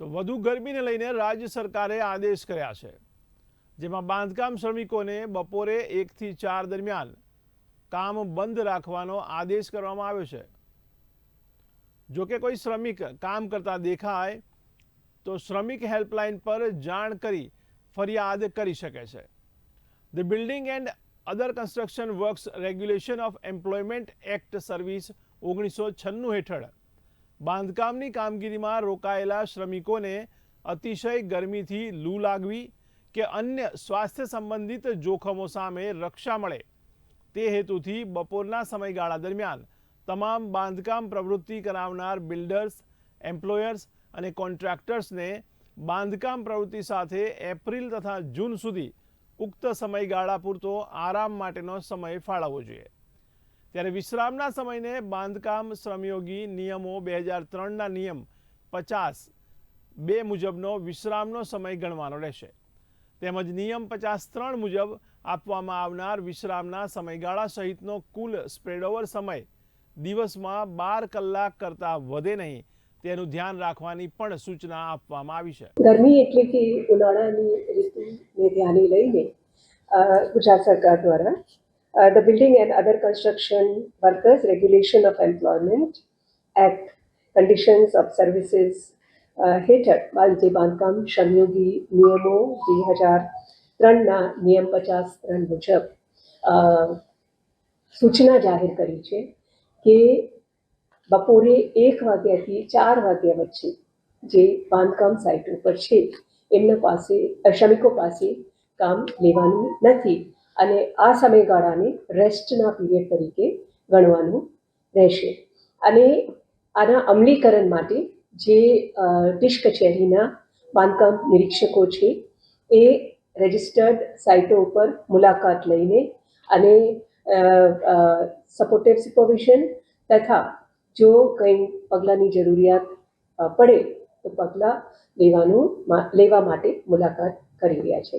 તો વધુ ગરમીને લઈને રાજ્ય સરકારે આદેશ કર્યા છે, જેમાં બાંધકામ શ્રમિકોને બપોરે એકથી ચાર દરમિયાન કામ બંધ રાખવાનો આદેશ કરવામાં આવ્યો છે. જો કે કોઈ શ્રમિક કામ કરતા દેખાય, તો શ્રમિક હેલ્પલાઇન પર જાણ કરી ફરિયાદ કરી શકે છે. The building and other construction works regulation of employment act service ઓગણીસો છન્નું હેઠળ બાંધકામની કામગીરીમાં રોકાયેલા શ્રમિકોને અતિશય ગરમીથી લૂ લાગવી કે અન્ય સ્વાસ્થ્ય સંબંધિત જોખમો સામે રક્ષા મળે તે હેતુથી બપોરના સમયગાળા દરમિયાન તમામ બાંધકામ પ્રવૃત્તિ કરાવનાર બિલ્ડર્સ, એમ્પ્લોયર્સ અને કોન્ટ્રાક્ટર્સને બાંધકામ પ્રવૃત્તિ સાથે એપ્રિલ તથા જૂન સુધી ઉક્ત સમયગાળા પૂરતો આરામ માટેનો સમય ફાળવવો જોઈએ. ત્યારે વિશ્રામના સમયને બાંધકામ શ્રમયોગી નિયમો બે હજાર ત્રણના નિયમ પચાસ બે મુજબનો વિશ્રામનો સમય ગણવાનો રહેશે. તેમજ નિયમ પચાસ ત્રણ મુજબ આપવામાં આવનાર વિશ્રામના સમયગાળા સહિતનો કુલ સ્પ્રેડઓવર સમય દિવસમાં બાર કલાક કરતાં વધે નહીં તેનું ધ્યાન રાખવાની પણ સૂચના આપવામાં આવી છે. ગરમી એટલે કે ઉનાળાની ઋતુને ધ્યાને લઈને ગુજરાત સરકાર દ્વારા the building and other construction workers regulation of employment act conditions of services હેઠળ બાલ- જે બાંધકામ શ્રમયોગી નિયમો બે હજાર ત્રણના નિયમ પચાસ ત્રણ મુજબ સૂચના જાહેર કરી છે કે બપોરે એક વાગ્યાથી ચાર વાગ્યા વચ્ચે જે બાંધકામ સાઇટ ઉપર છે એમના પાસે શ્રમિકો પાસે કામ લેવાનું નથી અને આ સમયગાળાને રેસ્ટના પીરિયડ તરીકે ગણવાનું રહેશે. અને આના અમલીકરણ માટે જે ડિશ કચેરીના બાંધકામ નિરીક્ષકો છે, એ રજિસ્ટર્ડ સાઇટો ઉપર મુલાકાત લઈને અને સપોર્ટેડ સુપરવિઝન તથા જો કંઈ પગલાંની જરૂરિયાત પડે તો પગલાં લેવાનું લેવા માટે મુલાકાત કરી રહ્યા છે.